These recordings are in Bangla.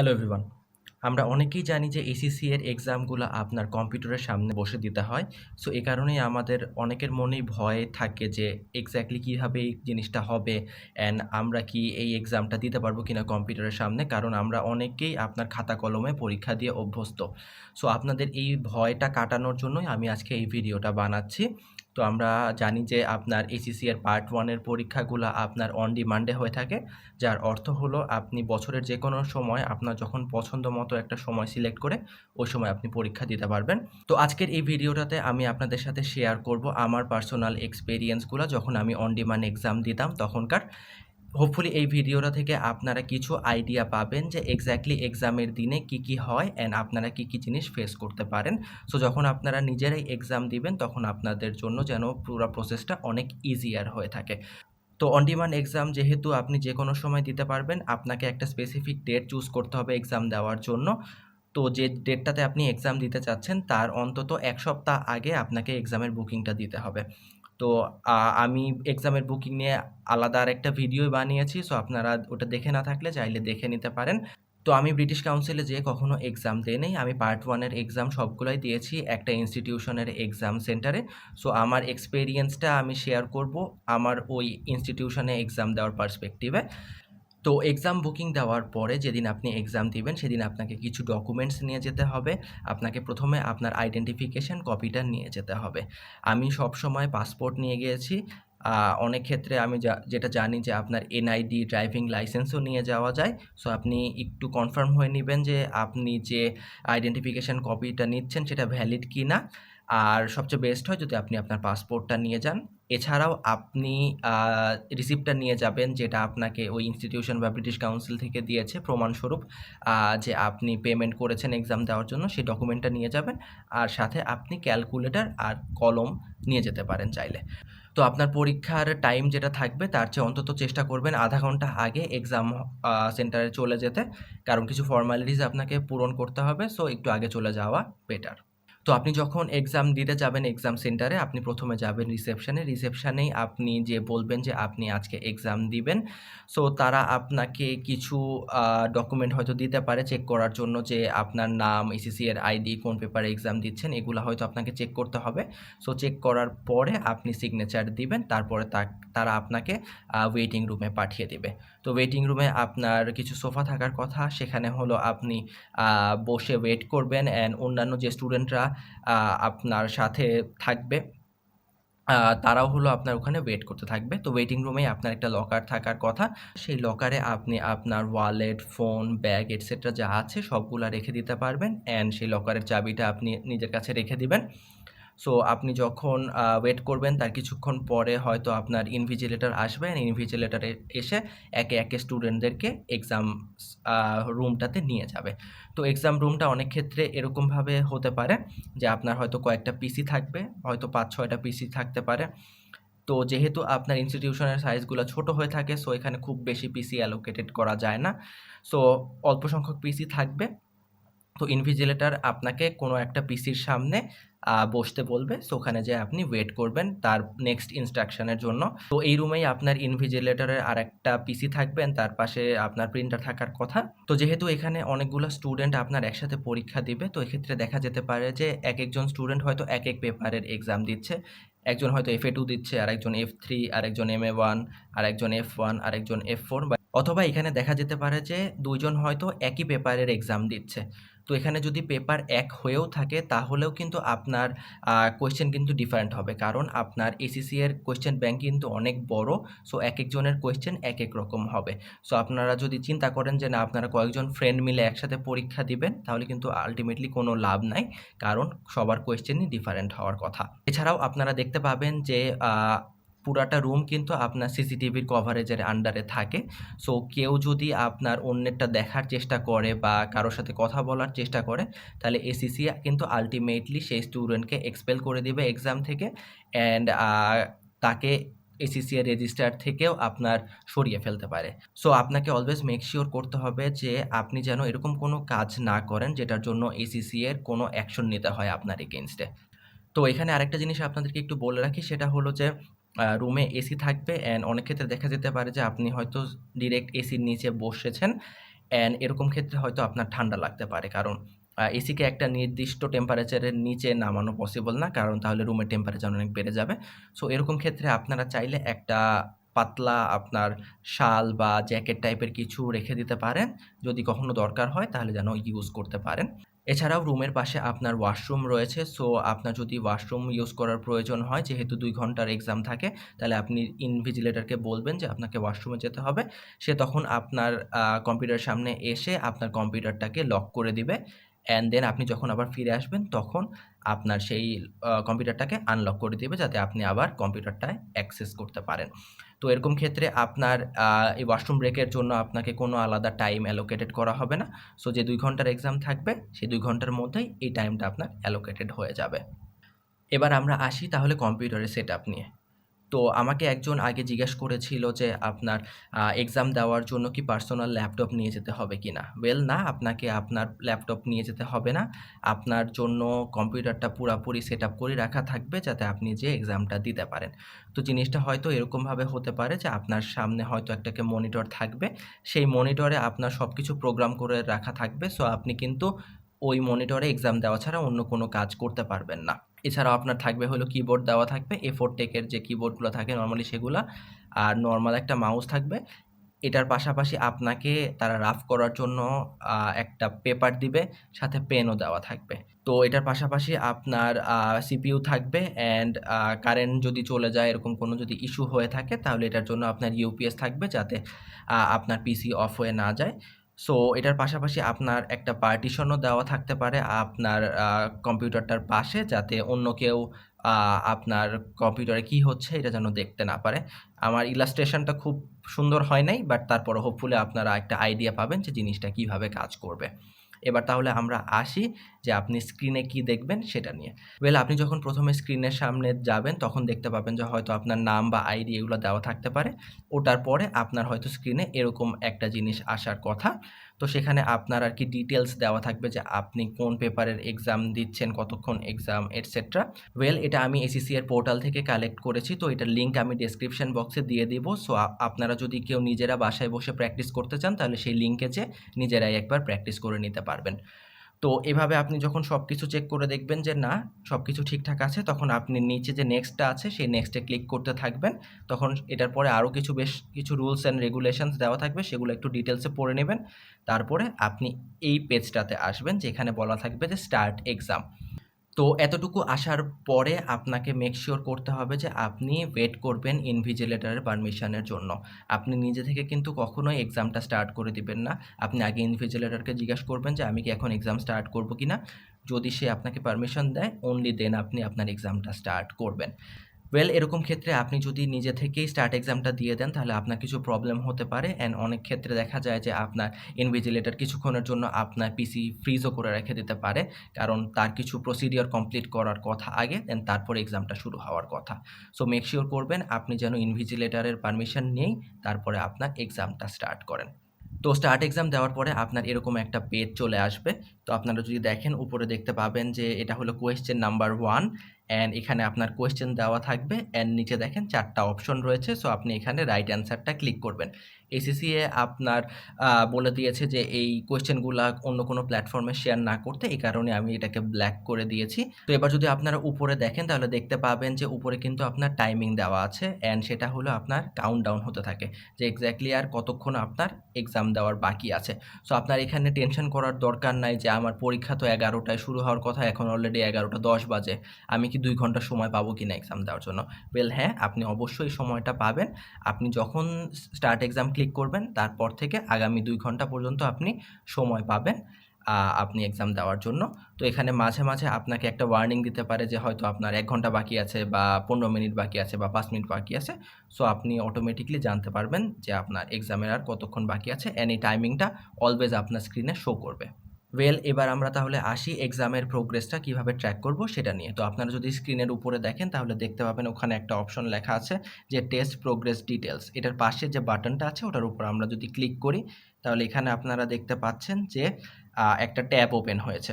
হ্যালো এভরিওয়ান আমরা অনেকেই জানি যে এসিসি এর এক্সামগুলো আপনার কম্পিউটারের সামনে বসে দিতে হয়। সো এই কারণেই আমাদের অনেকের মনেই ভয় থাকে যে এক্স্যাক্টলি কীভাবে এই জিনিসটা হবে অ্যান্ড আমরা কি এই এক্সামটা দিতে পারব কিনা কম্পিউটারের সামনে, কারণ আমরা অনেকেই আপনার খাতা কলমে পরীক্ষা দিয়ে অভ্যস্ত। সো আপনাদের এই ভয়টা কাটানোর জন্যই আমি আজকে এই ভিডিওটা বানাচ্ছি। তো আমরা জানি যে আপনার এসিসি এর পার্ট ওয়ানের পরীক্ষাগুলো আপনার অন ডিমান্ডে হয়ে থাকে, যার অর্থ হলো আপনি বছরের যে কোনো সময় আপনার যখন পছন্দ মতো একটা সময় সিলেক্ট করে, ওই সময় আপনি পরীক্ষা দিতে পারবেন। তো আজকের এই ভিডিওটাতে আমি আপনাদের সাথে শেয়ার করব আমার পার্সোনাল এক্সপেরিয়েন্সগুলো যখন আমি অন ডিমান্ড এক্সাম দিতাম তখনকার। হোপফুলি এই ভিডিওটা থেকে আপনারা কিছু আইডিয়া পাবেন যে এক্স্যাক্টলি এক্সামের দিনে কি কি হয় অ্যান্ড আপনারা কি কি জিনিস ফেস করতে পারেন। সো যখন আপনারা নিজেরাই এক্সাম দিবেন, তখন আপনাদের জন্য যেন পুরো প্রসেসটা অনেক ইজিয়ার হয়ে থাকে। তো অন ডিমান্ড এক্সাম যেহেতু আপনি যে কোনো সময় দিতে পারবেন, আপনাকে একটা স্পেসিফিক ডেট চুজ করতে হবে এক্সাম দেওয়ার জন্য। তো যে ডেটটাতে আপনি এক্সাম দিতে চাচ্ছেন, তার অন্তত এক সপ্তাহ আগে আপনাকে এক্সামের বুকিংটা দিতে হবে। তো আমি এক্সামের বুকিং নিয়ে আলাদা আর একটা ভিডিও বানিয়েছি সো আপনারা ওটা দেখে না থাকলে চাইলে দেখে নিতে পারেন। তো আমি ব্রিটিশ কাউন্সিলে যেয়ে কখনও এক্সাম দিই নেই, আমি পার্ট ওয়ানের এক্সাম সবগুলোই দিয়েছি, একটা ইনস্টিটিউশনের এক্সাম সেন্টারে সো আমার এক্সপেরিয়েন্সটা আমি শেয়ার করব, আমার ওই ইনস্টিটিউশনে এক্সাম দেওয়ার পার্সপেক্টিভে তো এক্সাম বুকিং দেওয়ার পরে যেদিন আপনি এক্সাম দিবেন, সেদিন আপনাকে কিছু ডকুমেন্টস নিয়ে যেতে হবে। আপনাকে প্রথমে আপনার আইডেন্টিফিকেশান কপিটা নিয়ে যেতে হবে। আমি সব সময় পাসপোর্ট নিয়ে গিয়েছি। অনেক ক্ষেত্রে আমি যা, যেটা জানি যে আপনার এনআইডি ড্রাইভিং লাইসেন্সও নিয়ে যাওয়া যায়। সো আপনি একটু কনফার্ম হয়ে নেবেন যে আপনি যে আইডেন্টিফিকেশান কপিটা নিচ্ছেন, সেটা ভ্যালিড কি না আর সবচেয়ে বেস্ট হয় যদি আপনি আপনার পাসপোর্টটা নিয়ে যান। এছাড়াও আপনি রিসিপ্টটা নিয়ে যাবেন যেটা আপনাকে ওই ইনস্টিটিউশন বা ব্রিটিশ কাউন্সিল থেকে দিয়েছে। প্রমাণস্বরূপ যে আপনি পেমেন্ট করেছেন এক্সাম দেওয়ার জন্য সেই ডকুমেন্টটা নিয়ে যাবেন। আর সাথে আপনি ক্যালকুলেটর আর কলম নিয়ে যেতে পারেন চাইলে। তো আপনার পরীক্ষার টাইম যেটা থাকবে তার চেয়ে অন্তত চেষ্টা করবেন আধা ঘণ্টা আগে এক্সাম সেন্টারে চলে যেতে। কারণ কিছু ফর্মালিটিস আপনাকে পূরণ করতে হবে সো একটু আগে চলে যাওয়া বেটার তো আপনি যখন এক্সাম দিতে যাবেন এক্সাম সেন্টারে আপনি প্রথমে যাবেন রিসেপশানে রিসেপশানেই আপনি যে বলবেন যে আপনি আজকে এক্সাম দিবেন সো তারা আপনাকে কিছু ডকুমেন্ট হয়তো দিতে পারে চেক করার জন্য যে আপনার নাম এসিসি এর আইডি কোন পেপারে এক্সাম দিচ্ছেন, এগুলো হয়তো আপনাকে চেক করতে হবে। সো চেক করার পরে আপনি সিগনেচার দিবেন, তারপরে তারা আপনাকে ওয়েটিং রুমে পাঠিয়ে দেবে। তো ওয়েটিং রুমে আপনার কিছু সোফা থাকার কথা। সেখানে হলো আপনি বসে ওয়েট করবেন অ্যান্ড অন্যান্য যে স্টুডেন্টরা আপনার সাথে থাকবে তারাও হলো আপনার ওখানে ওয়েট করতে থাকবে। তো ওয়েটিং রুমেই আপনার একটা লকার থাকার কথা। সেই লকারে আপনি আপনার ওয়ালেট ফোন ব্যাগ এটসেট্রা যা আছে সবগুলো রেখে দিতে পারবেন অ্যান্ড সেই লকারের চাবিটা আপনি নিজের কাছে রেখে দিবেন। সো আপনি যখন ওয়েট করবেন, তার কিছুক্ষণ পরে হয়তো আপনার ইনভিজিলেটার আসবে। ইনভিজিলেটার এসে একে একে স্টুডেন্টদেরকে এক্সাম রুমটাতে নিয়ে যাবে। তো এক্সাম রুমটা অনেক ক্ষেত্রে এরকমভাবে হতে পারে যে আপনার হয়তো কয়েকটা পিসি থাকবে, হয়তো পাঁচ, ছয়টা পিসি থাকতে পারে। তো যেহেতু আপনার ইনস্টিটিউশনের সাইজগুলো ছোট হয়ে থাকে সো এখানে খুব বেশি পিসি অ্যালোকেটেড করা যায় না। সো অল্প সংখ্যক পিসি থাকবে। তো ইনভিজিলেটার আপনাকে কোনো একটা পিসির সামনে বসতে বলবে। সো ওখানে যে আপনি ওয়েট করবেন তার নেক্সট ইনস্ট্রাকশনের জন্য। তো এই রুমেই আপনার ইনভিজিলেটরের আর একটা পিসি থাকবেন তার পাশে আপনার প্রিন্টার থাকার কথা। তো যেহেতু এখানে অনেকগুলো স্টুডেন্ট আপনার একসাথে পরীক্ষা দিবে, তো এক্ষেত্রে দেখা যেতে পারে যে এক একজন স্টুডেন্ট হয়তো এক এক পেপারের এক্সাম দিচ্ছে। একজন হয়তো এফ এ টু দিচ্ছে, আরেকজন এফ থ্রি আরেকজন এম এ ওয়ান আরেকজন এফ ওয়ান আরেকজন এফ ফোর অথবা এখানে দেখা যেতে পারে যে দুইজন হয়তো একই পেপারের এক্সাম দিচ্ছে। তো এখানে যদি পেপার এক হয়েও থাকে, তাহলেও কিন্তু আপনার কোয়েশ্চেন কিন্তু ডিফারেন্ট হবে। কারণ আপনার এসিসি এর কোয়েশ্চেন ব্যাংক কিন্তু অনেক বড় সো এক একজনের কোয়েশ্চেন এক এক রকম হবে। সো আপনারা যদি চিন্তা করেন যে, না, আপনারা কয়েকজন ফ্রেন্ড মিলে একসাথে পরীক্ষা দিবেন তাহলে কিন্তু আলটিমেটলি কোনো লাভ নাই, কারণ সবার কোয়েশ্চেনই ডিফারেন্ট হওয়ার কথা। এছাড়াও আপনারা দেখতে পাবেন যে পুরাটা রুম কিন্তু আপনার সিসিটিভির কভারেজের আন্ডারে থাকে। সো কেউ যদি আপনার অন্যেরটা দেখার চেষ্টা করে বা কারোর সাথে কথা বলার চেষ্টা করে, তাহলে এসিসি কিন্তু আলটিমেটলি সেই স্টুডেন্টকে এক্সপেল করে দিবে এক্সাম থেকে অ্যান্ড তাকে এসিসি এর রেজিস্টার থেকেও আপনার সরিয়ে ফেলতে পারে। সো আপনাকে অলওয়েজ মেক শিওর করতে হবে যে আপনি যেন এরকম কোনো কাজ না করেন যেটার জন্য এসিসি এর কোনো অ্যাকশন নিতে হয় আপনার এগেনস্টে তো এখানে আরেকটা জিনিস আপনাদেরকে একটু বলে রাখি, সেটা হলো যে রুমে এসি থাকবে অ্যান্ড অনেক ক্ষেত্রে দেখা যেতে পারে যে আপনি হয়তো ডিরেক্ট এসির নিচে বসেছেন অ্যান্ড এরকম ক্ষেত্রে হয়তো আপনার ঠান্ডা লাগতে পারে। কারণ এসিকে একটা নির্দিষ্ট টেম্পারেচারের নিচে নামানো পসিবল না। কারণ তাহলে রুমের টেম্পারেচার অনেক বেড়ে যাবে। সো এরকম ক্ষেত্রে আপনারা চাইলে একটা পাতলা আপনার শাল বা জ্যাকেট টাইপের কিছু রেখে দিতে পারেন। যদি কখনো দরকার হয়, তাহলে যেন ইউজ করতে পারেন। এছাড়াও রুমের পাশে আপনার ওয়াশরুম রয়েছে। সো আপনার যদি ওয়াশরুম ইউজ করার প্রয়োজন হয় যেহেতু দুই ঘণ্টার এক্সাম থাকে, তাহলে আপনি ইনভিজিলেটরকে বলবেন যে আপনাকে ওয়াশরুমে যেতে হবে। সে তখন আপনার কম্পিউটার সামনে এসে আপনার কম্পিউটারটাকে লক করে দিবে। অ্যান্ড দেন আপনি যখন আবার ফিরে আসবেন তখন আপনার সেই কম্পিউটারটাকে আনলক করে দেবে যাতে আপনি আবার কম্পিউটারটায় অ্যাক্সেস করতে পারেন। তো এরকম ক্ষেত্রে আপনার এই ওয়াশরুম ব্রেকের জন্য আপনাকে কোনো আলাদা টাইম অ্যালোকেটেড করা হবে না। সো যে দুই ঘণ্টার এক্সাম থাকবে সেই দুই ঘণ্টার মধ্যেই এই টাইমটা আপনার অ্যালোকেটেড হয়ে যাবে। এবার আমরা আসি তাহলে কম্পিউটারের সেটআপ নিয়ে। তো আমাকে একজন আগে জিজ্ঞেস করেছিল যে আপনার এক্সাম দেওয়ার জন্য কি পার্সোনাল ল্যাপটপ নিয়ে যেতে হবে কি না ওয়েল না, আপনাকে আপনার ল্যাপটপ নিয়ে যেতে হবে না। আপনার জন্য কম্পিউটারটা পুরাপুরি সেট আপ করে রাখা থাকবে যাতে আপনি যেয়ে এক্সামটা দিতে পারেন। তো জিনিসটা হয়তো এরকমভাবে হতে পারে যে আপনার সামনে হয়তো একটা মনিটর থাকবে। সেই মনিটরে আপনার সব কিছু প্রোগ্রাম করে রাখা থাকবে। সো আপনি কিন্তু ওই মনিটরে এক্সাম দেওয়া ছাড়া অন্য কোনো কাজ করতে পারবেন না। এছাড়াও আপনার থাকবে হলো কিবোর্ড দেওয়া থাকবে। A4 টেকের যে কিবোর্ডগুলো থাকে নর্মালি সেগুলা। আর নর্মাল একটা মাউস থাকবে। এটার পাশাপাশি আপনাকে তারা রাফ করার জন্য একটা পেপার দিবে, সাথে পেনও দেওয়া থাকবে। তো এটার পাশাপাশি আপনার সিপিইউ থাকবে অ্যান্ড কারেন্ট যদি চলে যায় এরকম কোনো যদি ইস্যু হয়ে থাকে তাহলে এটার জন্য আপনার ইউপিএস থাকবে যাতে আপনার পিসি অফ হয়ে না যায়। সো এটার পাশাপাশি আপনার একটা পার্টিশনও দেওয়া থাকতে পারে আপনার কম্পিউটারটার পাশে যাতে অন্য কেউ আপনার কম্পিউটারে কি হচ্ছে এটা যেন দেখতে না পারে। আমার ইলাস্ট্রেশনটা খুব সুন্দর হয় নাই। বাট তারপর হোপফুলি আপনারা একটা আইডিয়া পাবেন যে জিনিসটা কীভাবে কাজ করবে। এবার তাহলে আমরা আসি যে আপনি স্ক্রিনে কি দেখবেন সেটা নিয়ে। ওয়েল আপনি যখন প্রথমে স্ক্রিনের সামনে যাবেন তখন দেখতে পাবেন যে হয়তো আপনার নাম বা আইডি এগুলো দেওয়া থাকতে পারে। ওটার পরে আপনার হয়তো স্ক্রিনে এরকম একটা জিনিস আসার কথা। তো সেখানে আপনার আর কি ডিটেলস দেওয়া থাকবে যে আপনি কোন পেপারের এক্সাম দিচ্ছেন, কতক্ষণ এক্সাম এটসেট্রা। ওয়েল এটা আমি এসিসি এর পোর্টাল থেকে কালেক্ট করেছি। তো এটার লিঙ্ক আমি ডেসক্রিপশন বক্সে দিয়ে দিব। সো আপনারা যদি কেউ নিজেরা বাসায় বসে প্র্যাকটিস করতে চান তাহলে সেই লিঙ্কে যেয়ে নিজেরাই একবার প্র্যাকটিস করে নিতে পারবেন। তো এভাবে আপনি যখন সব কিছু চেক করে দেখবেন যে না, সব কিছু ঠিকঠাক আছে তখন আপনি নিচে যে নেক্সটটা আছে সেই নেক্সটে ক্লিক করতে থাকবেন। তখন এটার পরে আরও কিছু বেশ কিছু রুলস অ্যান্ড রেগুলেশনস দেওয়া থাকবে সেগুলো একটু ডিটেলসে পড়ে নেবেন তারপরে আপনি এই পেজটাতে আসবেন যেখানে বলা থাকবে যে স্টার্ট এক্সাম। তো এতটুকু আসার পরে আপনাকে মেকশিওর করতে হবে যে আপনি ওয়েট করবেন ইনভিজিলেটারের পারমিশনের জন্য। আপনি নিজে থেকে কিন্তু কখনোই এক্সামটা স্টার্ট করে দিবেন না। আপনি আগে ইনভিজিলেটারকে জিজ্ঞাসা করবেন যে, আমি কি এখন এক্সাম স্টার্ট করব কি না যদি সে আপনাকে পারমিশন দেয় অনলি দেন আপনি আপনার এক্সামটা স্টার্ট করবেন। ওয়েল এরকম ক্ষেত্রে আপনি যদি নিজে থেকেই স্টার্ট এক্সামটা দিয়ে দেন, তাহলে আপনার কিছু প্রবলেম হতে পারে অ্যান্ড অনেক ক্ষেত্রে দেখা যায় যে আপনার ইনভিজিলেটর কিছুক্ষণের জন্য আপনার পিসি ফ্রিজও করে রেখে দিতে পারে। কারণ তার কিছু প্রসিডিওর কমপ্লিট করার কথা আগে দেন তারপরে এক্সামটা শুরু হওয়ার কথা। সো মেক সিওর করবেন, আপনি যেন ইনভিজিলেটরের পারমিশন নিয়েই তারপরে আপনার এক্সামটা স্টার্ট করেন। তো স্টার্ট এক্সাম দেওয়ার পরে আপনার এরকম একটা পেজ চলে আসবে। তো আপনারা যদি দেখেন, উপরে দেখতে পাবেন যে এটা হলো কোয়েশ্চেন নাম্বার ওয়ান অ্যান্ড এখানে আপনার কোয়েশ্চেন দেওয়া থাকবে অ্যান্ড নিচে দেখেন চারটা অপশন রয়েছে। সো আপনি এখানে রাইট অ্যান্সারটা ক্লিক করবেন। এসিসিএ আপনার বলে দিয়েছে যে এই কোয়েশ্চেনগুলা অন্য কোনো প্ল্যাটফর্মে শেয়ার না করতে। এই কারণে আমি এটাকে ব্ল্যাক করে দিয়েছি। তো এবার যদি আপনারা উপরে দেখেন তাহলে দেখতে পাবেন যে উপরে কিন্তু আপনার টাইমিং দেওয়া আছে অ্যান্ড সেটা হলো আপনার কাউন্ট ডাউন হতে থাকে। যে এক্স্যাক্টলি আর কতক্ষণ আপনার এক্সাম দেওয়ার বাকি আছে। সো আপনার এখানে টেনশন করার দরকার নাই যে আমার পরীক্ষা তো এগারোটায় শুরু হওয়ার কথা এখন অলরেডি ১১টা ১০ বাজে। আমি কি দুই ঘণ্টা সময় পাবো কিনা এক্সাম দেওয়ার জন্য? ওয়েল হ্যাঁ, আপনি অবশ্যই সময়টা পাবেন। আপনি যখন স্টার্ট এক্সাম ক্লিক করবেন তারপর থেকে আগামী দুই ঘণ্টা পর্যন্ত আপনি সময় পাবেন আপনি এক্সাম দেওয়ার জন্য। তো এখানে মাঝে, মাঝে আপনাকে একটা ওয়ার্নিং দিতে পারে যে হয়তো আপনার এক ঘণ্টা বাকি আছে বা ১৫ মিনিট বাকি আছে বা পাঁচ মিনিট বাকি আছে। সো আপনি অটোমেটিকলি জানতে পারবেন যে আপনার এক্সামের আর কতক্ষণ বাকি আছে এনি টাইমিংটা অলওয়েজ আপনার স্ক্রিনে শো করবে। ওয়েল এবার আমরা তাহলে আসি এক্সামের প্রোগ্রেসটা কীভাবে ট্র্যাক করব সেটা নিয়ে। তো আপনারা যদি স্ক্রিনের উপরে দেখেন, তাহলে দেখতে পাবেন ওখানে একটা অপশন লেখা আছে যে টেস্ট প্রোগ্রেস ডিটেলস এটার পাশে যে বাটনটা আছে, ওটার উপর আমরা যদি ক্লিক করি, তাহলে এখানে আপনারা দেখতে পাচ্ছেন যে একটা ট্যাব ওপেন হয়েছে।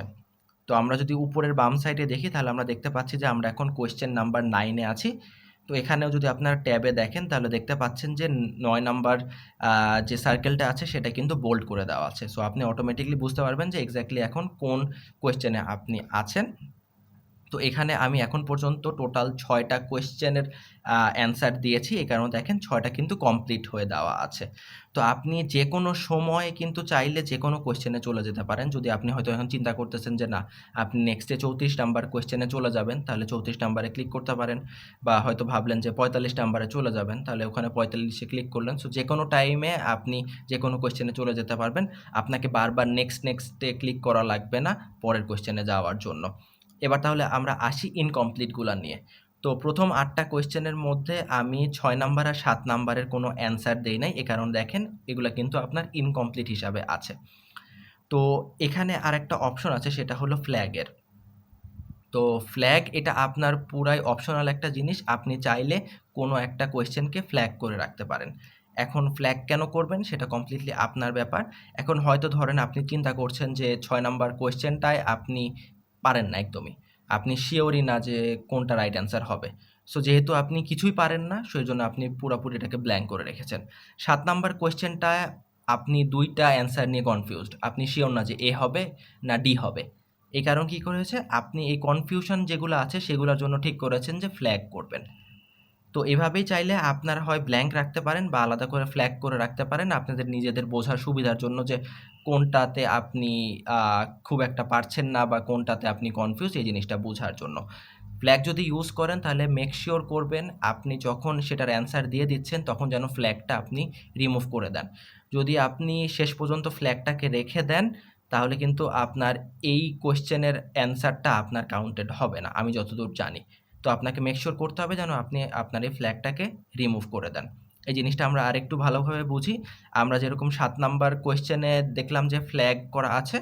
তো আমরা যদি উপরের বাম সাইডে দেখি, তাহলে আমরা দেখতে পাচ্ছি যে আমরা এখন কোয়েশ্চেন নাম্বার নাইনে আছি। তো এখানেও যদি আপনারা ট্যাবে দেখেন, তাহলে দেখতে পাচ্ছেন যে নয় নাম্বার যে সার্কেলটা আছে, সেটা কিন্তু বোল্ড করে দেওয়া আছে। সো আপনি অটোমেটিকলি বুঝতে পারবেন যে এক্স্যাক্টলি এখন কোন কোয়েশ্চেনে আপনি আছেন। তো এখানে আমি এখন পর্যন্ত টোটাল ছয়টা কোয়েশ্চেনের অ্যান্সার দিয়েছি। এই কারণে দেখেন ছয়টা কিন্তু কমপ্লিট হয়ে দেওয়া আছে। তো আপনি যে কোনো সময়ে কিন্তু চাইলে যে কোনো কোয়েশ্চেনে চলে যেতে পারেন। যদি আপনি হয়তো এখন চিন্তা করতেছেন যে না, আপনি নেক্সটে ৩৪ নাম্বার কোয়েশ্চেনে চলে যাবেন, তাহলে ৩৪ নাম্বারে ক্লিক করতে পারেন। বা হয়তো ভাবলেন যে ৪৫ নাম্বারে চলে যাবেন, তাহলে ওখানে পঁয়তাল্লিশে ক্লিক করলেন। সো যে কোনো টাইমে আপনি যে কোনো কোয়েশ্চেনে চলে যেতে পারবেন। আপনাকে বারবার নেক্সট, নেক্সটে ক্লিক করা লাগবে না পরের কোয়েশ্চেনে যাওয়ার জন্য। এবার তাহলে আমরা আসি ইনকমপ্লিটগুলা নিয়ে। তো প্রথম আটটা কোয়েশ্চেনের মধ্যে আমি ছয় নাম্বার আর সাত নাম্বারের কোনো অ্যান্সার দেই নাই। এ কারণ দেখেন এগুলো কিন্তু আপনার ইনকমপ্লিট হিসাবে আছে। তো এখানে আর একটা অপশন আছে, সেটা হলো ফ্ল্যাগের তো ফ্ল্যাগ এটা আপনার পুরাই অপশনাল একটা জিনিস। আপনি চাইলে কোনো একটা কোয়েশ্চেনকে ফ্ল্যাগ করে রাখতে পারেন। এখন ফ্ল্যাগ কেন করবেন সেটা কমপ্লিটলি আপনার ব্যাপার। এখন হয়তো ধরেন আপনি চিন্তা করছেন যে ছয় নাম্বার কোয়েশ্চেনটায় আপনি পারেন না একদমই। আপনি শিওরই না যে কোনটা রাইট অ্যান্সার হবে। সো যেহেতু আপনি কিছুই পারেন না সেই জন্য আপনি পুরোপুরি এটাকে ব্ল্যাঙ্ক করে রেখেছেন। সাত নাম্বার কোয়েশ্চেনটায় আপনি ২ টা অ্যান্সার নিয়ে কনফিউজড। আপনি শিওর না যে এ হবে না ডি হবে। এই কারণ কী করেছে? আপনি এই কনফিউশন যেগুলো আছে, সেগুলোর জন্য ঠিক করেছেন যে ফ্ল্যাগ করবেন। তো এভাবেই চাইলে আপনারা হয় ব্ল্যাঙ্ক রাখতে পারেন বা আলাদা করে ফ্ল্যাগ করে রাখতে পারেন আপনাদের নিজেদের বোঝার সুবিধার জন্য যে কোনটাতে আপনি খুব একটা পারছেন না বা কোনটাতে আপনি কনফিউজ এই জিনিসটা বোঝার জন্য। ফ্ল্যাগ যদি ইউজ করেন তাহলে মেক সিওর করবেন আপনি যখন সেটার অ্যান্সার দিয়ে দিচ্ছেন তখন যেন ফ্ল্যাগটা আপনি রিমুভ করে দেন। যদি আপনি শেষ পর্যন্ত ফ্ল্যাগটাকে রেখে দেন তাহলে কিন্তু আপনার এই কোয়েশ্চেনের অ্যান্সারটা আপনার কাউন্টেড হবে না। আমি যতদূর জানি। তো আপনাকে মেক সিওর করতে হবে যেন আপনি আপনার এই ফ্ল্যাগটাকে রিমুভ করে দেন। এই জিনিসটা আমরা আরেকটু ভালোভাবে বুঝি। আমরা যেরকম সাত নাম্বার কোয়েশ্চেনে দেখলাম যে ফ্ল্যাগ করা আছে।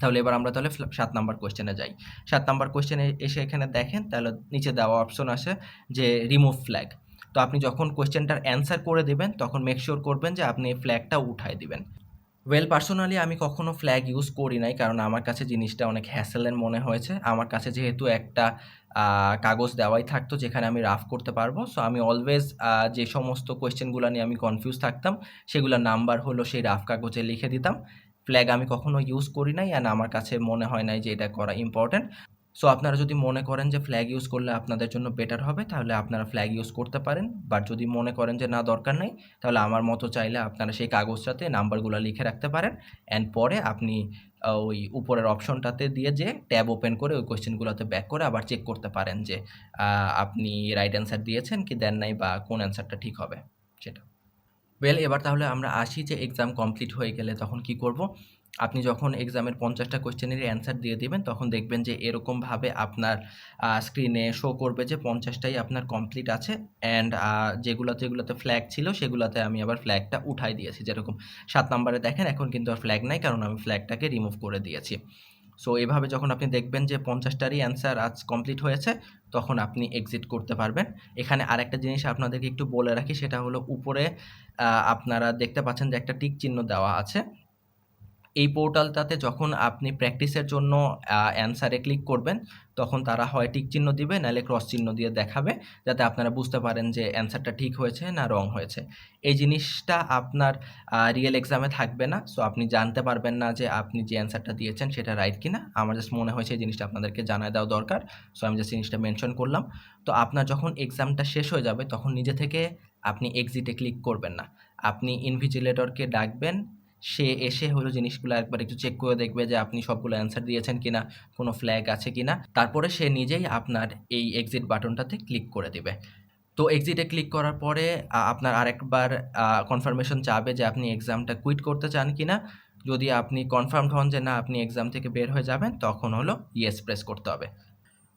তাহলে এবার আমরা তাহলে সাত ৭ নাম্বার কোয়েশ্চেনে যাই। সাত নাম্বার কোয়েশ্চেনে এসে এখানে দেখেন, তাহলে নিচে দেওয়া অপশন আছে যে রিমুভ ফ্ল্যাগ। তো আপনি যখন কোয়েশ্চেনটার অ্যান্সার করে দেবেন, তখন মেক সিওর করবেন যে আপনি ফ্ল্যাগটা উঠায় দিবেন। ওয়েল পার্সোনালি আমি কখনো ফ্ল্যাগ ইউজ করি নাই। কারণ আমার কাছে জিনিসটা অনেক হ্যাসেলের মনে হয়েছে। আমার কাছে যেহেতু একটা কাগজ দেওয়াই থাকতো যেখানে আমি রাফ করতে পারব। সো আমি অলওয়েজ যে সমস্ত কোয়েশ্চেনগুলো নিয়ে আমি কনফিউজ থাকতাম, সেগুলোর নাম্বার হলো সেই রাফ কাগজে লিখে দিতাম। ফ্ল্যাগ আমি কখনো ইউজ করি নাই অ্যান্ড আমার কাছে মনে হয় নাই যে এটা করা ইম্পোর্টেন্ট। সো আপনারা যদি মনে করেন যে ফ্ল্যাগ ইউজ করলে আপনাদের জন্য বেটার হবে, তাহলে আপনারা ফ্ল্যাগ ইউজ করতে পারেন। বাট যদি মনে করেন যে না, দরকার নাই, তাহলে আমার মতো চাইলে আপনারা সেই কাগজটাতে নাম্বারগুলো লিখে রাখতে পারেন। অ্যান্ড পরে আপনি ওই উপরের অপশনটাতে দিয়ে যেয়ে ট্যাব ওপেন করে ওই কোয়েশ্চেনগুলাতে ব্যাক করে আবার চেক করতে পারেন যে আপনি রাইট অ্যান্সার দিয়েছেন কি দেন নাই বা কোন অ্যান্সারটা ঠিক হবে, সেটা। ওয়েল এবার তাহলে আমরা আসি যে এক্সাম কমপ্লিট হয়ে গেলে তখন কি করব? আপনি যখন এক্সামের ৫০ টা কোয়েশ্চেনেরই অ্যান্সার দিয়ে দিবেন, তখন দেখবেন যে এরকমভাবে আপনার স্ক্রিনে শো করবে যে পঞ্চাশটাই আপনার কমপ্লিট আছে অ্যান্ড আ যেগুলোতে ফ্ল্যাগ ছিল সেগুলোতে আমি আবার ফ্ল্যাগটা উঠায় দিয়েছি। যেরকম সাত নাম্বারে দেখেন, এখন কিন্তু আর ফ্ল্যাগ নাই কারণ আমি ফ্ল্যাগটাকে রিমুভ করে দিয়েছি। সো এভাবে যখন আপনি দেখবেন যে ৫০ টারই অ্যান্সার আজ কমপ্লিট হয়েছে, তখন আপনি এক্সিট করতে পারবেন। এখানে আরেকটা জিনিস আপনাদেরকে একটু বলে রাখি, সেটা হলো উপরে আপনারা দেখতে পাচ্ছেন যে একটা টিক চিহ্ন দেওয়া আছে। এই পোর্টালটাতে যখন আপনি প্র্যাকটিসের জন্য অ্যান্সারে ক্লিক করবেন, তখন তারা হয় টিক চিহ্ন দিবে, নাহলে ক্রস চিহ্ন দিয়ে দেখাবে, যাতে আপনারা বুঝতে পারেন যে অ্যান্সারটা ঠিক হয়েছে না রং হয়েছে। এই জিনিসটা আপনার রিয়েল এক্সামে থাকবে না। সো আপনি জানতে পারবেন না যে আপনি যে অ্যান্সারটা দিয়েছেন সেটা রাইট কিনা। আমার জাস্ট মনে হয়েছে এই জিনিসটা আপনাদেরকে জানায় দেওয়া দরকার। সো আমি জাস্ট জিনিসটা মেনশন করলাম। তো আপনার যখন এক্সামটা শেষ হয়ে যাবে, তখন নিজে থেকে আপনি এক্সিটে ক্লিক করবেন না। আপনি ইনভিজিলেটরকে ডাকবেন। সে এসে হলো জিনিসগুলো একবার একটু চেক করে দেখবে যে আপনি সবগুলো অ্যান্সার দিয়েছেন কিনা, কোনো ফ্ল্যাগ আছে কিনা। তারপরে সে নিজেই আপনার এই এক্সিট বাটনটাতে ক্লিক করে দেবে তো এক্সিটে ক্লিক করার পরে আপনার আরেকবার কনফার্মেশন চাবে যে আপনি এক্সামটা কুইট করতে চান কিনা। যদি আপনি কনফার্মড হন যে না আপনি এক্সাম থেকে বের হয়ে যাবেন তখন হলো ইয়েস প্রেস করতে হবে।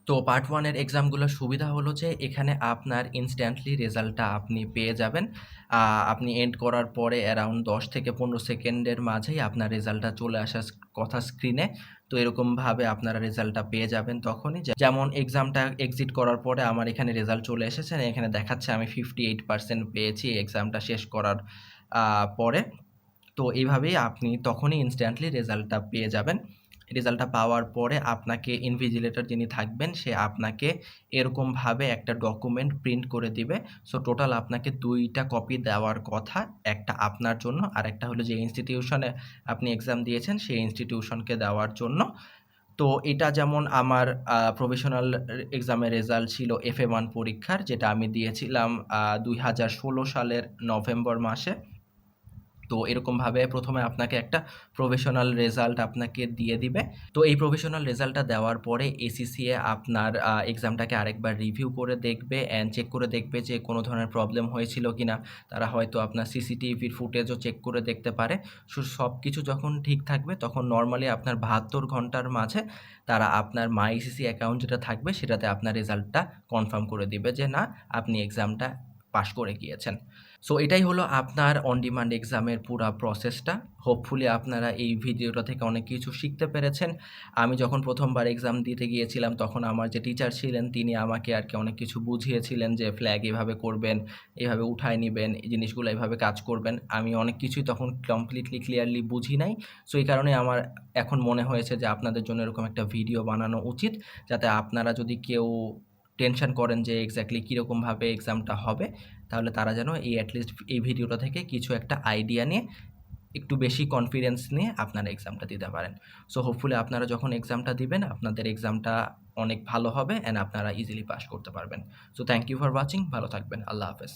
তো পার্ট 1 এর এক্সামগুলোর সুবিধা হলো যে, এখানে আপনার ইনস্ট্যান্টলি রেজাল্টটা আপনি পেয়ে যাবেন। আপনি এন্ড করার পরে অ্যারাউন্ড ১০ থেকে ১৫ সেকেন্ডের মাঝেই আপনার রেজাল্টটা চলে আসার কথা স্ক্রিনে। তো এরকমভাবে আপনারা রেজাল্টটা পেয়ে যাবেন তখনই। যেমন এক্সামটা এক্সিট করার পরে আমার এখানে রেজাল্ট চলে এসেছে। এখানে দেখাচ্ছে আমি 58% পেয়েছি এক্সামটা শেষ করার পরে। তো এইভাবেই আপনি তখনই ইনস্ট্যান্টলি রেজাল্টটা পেয়ে যাবেন। রেজাল্টটা পাওয়ার পরে আপনাকে ইনভিজিলেটর যিনি থাকবেন, সে আপনাকে এরকমভাবে একটা ডকুমেন্ট প্রিন্ট করে দিবে। সো টোটাল আপনাকে দুইটা কপি দেওয়ার কথা, একটা আপনার জন্য আর একটা হলো যে ইনস্টিটিউশনে আপনি এক্সাম দিয়েছেন, সেই ইনস্টিটিউশনকে দেওয়ার জন্য। তো এটা যেমন আমার প্রফেশনাল এক্সামের রেজাল্ট ছিল এফ ওয়ান পরীক্ষার, যেটা আমি দিয়েছিলাম দুই হাজার ষোলো সালের নভেম্বর মাসে। তো এরকমভাবে প্রথমে আপনাকে একটা প্রফেশনাল রেজাল্ট আপনাকে দিয়ে দিবে। তো এই প্রফেশনাল রেজাল্টটা দেওয়ার পরে এসিসিএ আপনার এক্সামটাকে আরেকবার রিভিউ করে দেখবে অ্যান্ড চেক করে দেখবে যে কোনো ধরনের প্রবলেম হয়েছিল কি না তারা হয়তো আপনার সিসিটিভির ফুটেজও চেক করে দেখতে পারে। সব কিছু যখন ঠিক থাকবে, তখন নর্মালি আপনার বাহাত্তর ঘণ্টার মাঝে তারা আপনার মাই এসিসি অ্যাকাউন্ট যেটা থাকবে, সেটাতে আপনার রেজাল্টটা কনফার্ম করে দিবে যে না, আপনি এক্সামটা পাশ করে গিয়েছেন। সো এটাই হলো আপনার অন ডিমান্ড এক্সামের পুরো প্রসেসটা হোপফুলি আপনারা এই ভিডিওটা থেকে অনেক কিছু শিখতে পেরেছেন। আমি যখন প্রথমবার এক্সাম দিতে গিয়েছিলাম, তখন আমার যে টিচার ছিলেন, তিনি আমাকে আর কি অনেক কিছু বুঝিয়েছিলেন যে ফ্ল্যাগ এভাবে করবেন, এভাবে উঠায় নেবেন, এই জিনিসগুলো এভাবে কাজ করবেন। আমি অনেক কিছুই তখন কমপ্লিটলি ক্লিয়ারলি বুঝি নাই। সো এই কারণে আমার এখন মনে হয়েছে যে আপনাদের জন্য এরকম একটা ভিডিও বানানো উচিত, যাতে আপনারা যদি কেউ টেনশন করেন যে এক্স্যাক্টলি কীরকমভাবে এক্সামটা হবে তাহলে তারা যেন এই অ্যাটলিস্ট এই ভিডিওটা থেকে কিছু একটা আইডিয়া নিয়ে একটু বেশি কনফিডেন্স নিয়ে আপনারা এক্সামটা দিতে পারেন। সো হোপফুলি আপনারা যখন এক্সামটা দিবেন, আপনাদের এক্সামটা অনেক ভালো হবে অ্যান্ড আপনারা ইজিলি পাস করতে পারবেন। So thank you for watching ভালো থাকবেন। আল্লাহ হাফেজ।